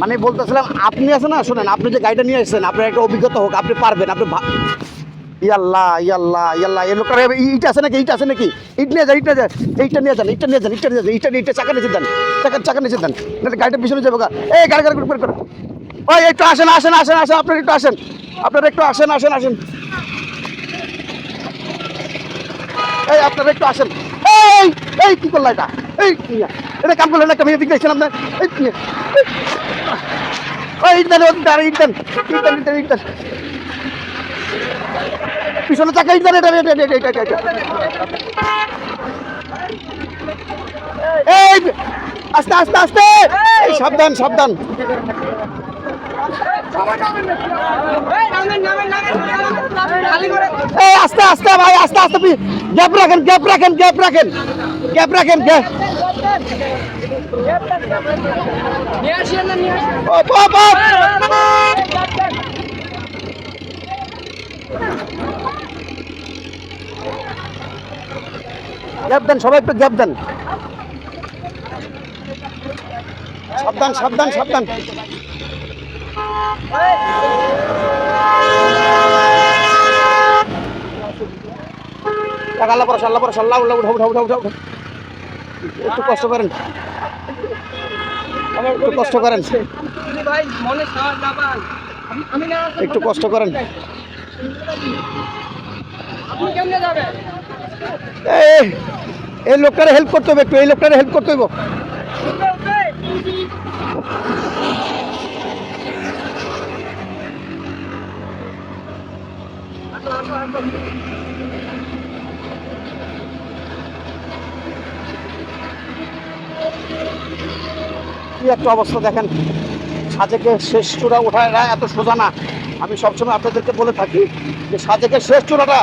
মানে বলতেছিলাম, আপনি আছেন না? শোনেন, আপনি যে গাড়িটা নিয়ে এসেছেন, আপনার একটা অভিজ্ঞতা হোক, আপনি পারবেন, আপনি ইয়াল্লাহ ইয়াল্লাহ ইয়াল্লাহ এই লোকটা ইট আছে নাকি? ইট আছে নাকি? ইট নিয়ে যান, ইট নিয়ে যান, এইটা নিয়ে যান ইটটা নিয়ে যান ইটটা নিয়ে যান ইটটা ইটটা চাকা নিচে চাকা চাকা নিচে দেন, নাহলে গাড়িটা পিছনে যাব। এই গাড়ি গাড়ি, করে করে ওই, একটু আসেন আসেন আসেন আসেন, আপনারা একটু আসেন, আপনারা একটু আসেন আসেন আসেন। এই, আপনারা একটু আসেন। এই এই, কি করলা এটা? এই এটা কাম করলেন একটা মেয়ে দিকে দেখছেন আপনার? এই। ওই ইন্টার ইন্টার ইন্টার দেন পিছনে চাকা ইন্টার এই আস্তে আস্তে আস্তে। সাবধান সাবধান। এই, আস্তে আস্তে ভাই, আস্তে আস্তে গ্যাপ রাখেন গ্যাপ রাখেন গ্যাপ রাখেন। গ্যাপ রাখেন গ্যাপ। গ্যাপ দেন, সবাই একটু গ্যাপ দেন। সাবধান সাবধান সাবধান। আল্লাহ পরশ আল্লাহ পরশ আল্লাহ উল্লাহ উঠা উঠা উঠা উঠা উঠা। একটু কষ্ট করেন। একটু কষ্ট করেন। একটু কষ্ট করেন। এই লোকটারে হেল্প করতে হবে একটু, এই লোকটারে হেল্প করতে হবে একটা অবস্থা দেখেন? সাজেকে শেষ চূড়া ওঠায় না, এত সোজা না। আমি সবসময় আপনাদেরকে বলে থাকি যে সাজেকের শেষ চূড়াটা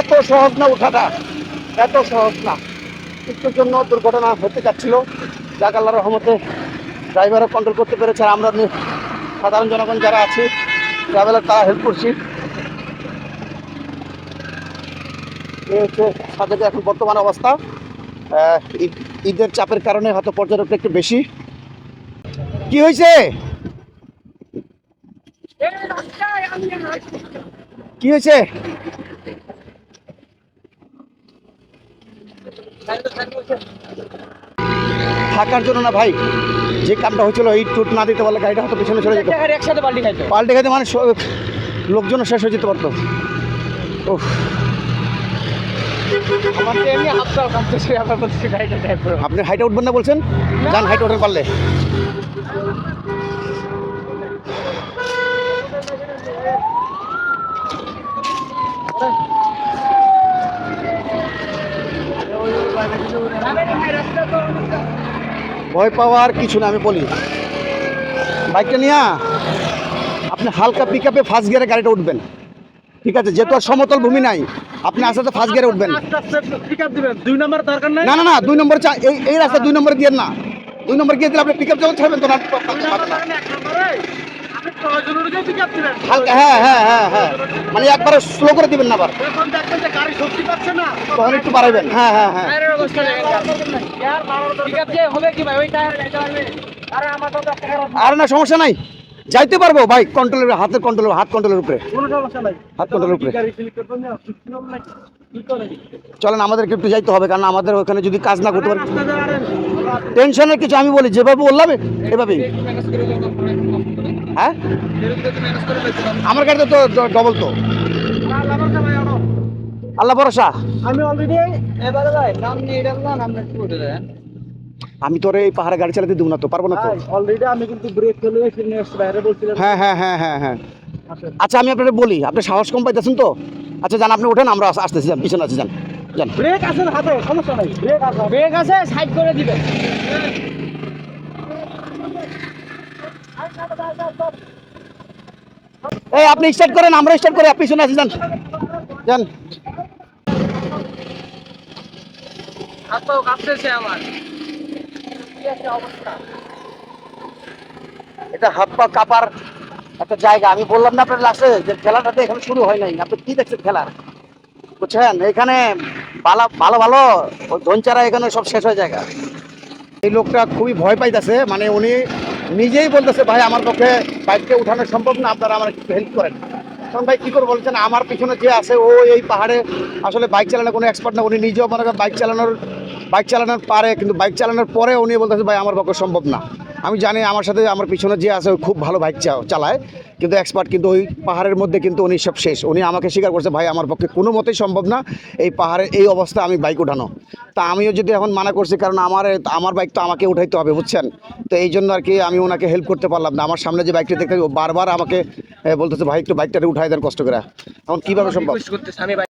এত সহজ না ওঠাটা, এত সহজ না। একটুর জন্য দুর্ঘটনা হতে যাচ্ছিল। যাক আল্লাহ রহমতে ড্রাইভারও কন্ট্রোল করতে পেরেছে। আমরা সাধারণ জনগণ যারা আছি ট্রাভেলার তারা হেল্প করছি। এই হচ্ছে সাজেকে এখন বর্তমান অবস্থা। ঈদের চাপের কারণে হয়তো পর্যটকটা একটু বেশি। কি হয়েছে? কি হয়েছে? থাকার জন্য না ভাই যে কামটা হয়েছিল এই টুট না দিতে পারলে গাড়িটা হয়তো পিছনে চলে যেত। একসাথে পাল্টি খাইতো। পাল্টে গেছে মানে লোকজন শেষ হয়ে যেতে পারতো। উফ, আপনি হাইটে উঠবেন না বলছেন? যান হাইটে ওঠেন পারলে ভয় পাওয়ার কিছু না, আমি বলি। বাইকটা নিয়ে আপনি হালকা পিক আপে ফার্স্ট গিয়ারে গাড়িটা উঠবেন। ঠিক আছে যেহেতু আর সমতল ভূমি নাই আপনি আস্তে আস্তে ফার্স্ট গিয়ারে উঠবেন। আস্তে আস্তে পিক আপ দিবেন। দুই নাম্বার দরকার নাই? না না না দুই নম্বর চা এই এই রাস্তা দুই নম্বর দিয়ে না। দুই নম্বর গিয়ে দিলে আপনি পিক আপ যখন ছাড়বেন তো হালকা হ্যাঁ হ্যাঁ হ্যাঁ হ্যাঁ। মানে একবারে স্লো করে দিবেন না আবার। যখন দেখবেন যে গাড়ি শক্তি পাচ্ছে না। তখন একটু বাড়াবেন হ্যাঁ হ্যাঁ হ্যাঁ। টায়ারের অবস্থা দেখেন পিক আপ দিয়ে হবে কি ভাই? ওই টায়ার যাইতে পারবে। আরে আমার তো একটা খারাপ আর না সমস্যা নাই। যাইতে পারব? ভাই কন্ট্রোলের হাতের কন্ট্রোল হাত কন্ট্রোলের উপরে। হাত কন্ট্রোলের উপরে। চলেন আমাদেরকে একটু যাইতে হবে কারণ আমাদের ওখানে যদি কাজ না করতে পারি টেনশনের কিছু আমি বলি যেভাবে বললাম এভাবেই। হ্যাঁ? আমার গাড়িতে তো ডবল তো। আল্লাহ ভরসা আমি অলরেডি এবারে ভাই নাম নিয়ে নাম দেন আমি তোর এই পাহাড়ে গাড়ি চালাতে দেবো না তো পারব না তো? অলরেডি আমি কিন্তু ব্রেক ফেলে ফিরে বাইরে বলছিলাম হ্যাঁ হ্যাঁ হ্যাঁ হ্যাঁ হ্যাঁ। আচ্ছা আমি আপনাকে বলি আপনি সাহস কম পাইতেছেন তো? আচ্ছা যান আপনি ওঠেন আমরা আসতেছি যান পিছনে আছি যান যান। ব্রেক আছে হাতে? সমস্যা নাই ব্রেক আছে। ব্রেক আছে সাইড করে দিবেন। এই আপনি স্টার্ট করেন আমরা স্টার্ট করি আপনি পিছনে আছি যান। যান। হাত পাও কাঁপতেছে আমার। এটা হাত পা কাপার একটা জায়গা। আমি বললাম না আপনার লাস্টে যে খেলাটাতে এখানে শুরু হয় নাই। আপনি কি দেখছেন খেলা? বুঝছেন? এখানে ভালো ভালো ভালো ধনচারা এখানে সব শেষ হয়ে জায়গা এই লোকটা খুবই ভয় পাইতেছে। মানে উনি নিজেই বলতেছে ভাই আমার পক্ষে বাইককে উঠানো সম্ভব না। আপনারা আমার একটু হেল্প করেন। তখন ভাই কি করে বলছেন? আমার পিছনে যে আছে, ও এই পাহাড়ে আসলে বাইক চালানোর কোনো এক্সপার্ট না। উনি নিজেও মনে করেন বাইক চালানোর বাইক চালানোর পারে, কিন্তু বাইক চালানোর পরে উনি বলতেছে, ভাই, আমার পক্ষে সম্ভব না। আমি জানি আমার সাথে আমার পিছনে যে আছে খুব ভালো বাইক চালায়, কিন্তু এক্সপার্ট কিন্তু ওই পাহাড়ের মধ্যে কিন্তু উনি সব শেষ। উনি আমাকে স্বীকার করছে, ভাই, আমার পক্ষে কোনো মতেই সম্ভব না এই পাহাড়ের এই অবস্থা আমি বাইক উঠানো। তা আমিও যদি এখন মানা করছি, কারণ আমার আমার বাইক তো আমাকে উঠাইতে হবে, বুঝছেন? তো এই জন্য আর কি আমি ওনাকে হেল্প করতে পারলাম না। আমার সামনে যে বাইকটা দেখতে বারবার আমাকে বলতেছে ভাই একটু বাইকটা উঠাই দেন কষ্ট করে। এখন কীভাবে সম্ভব?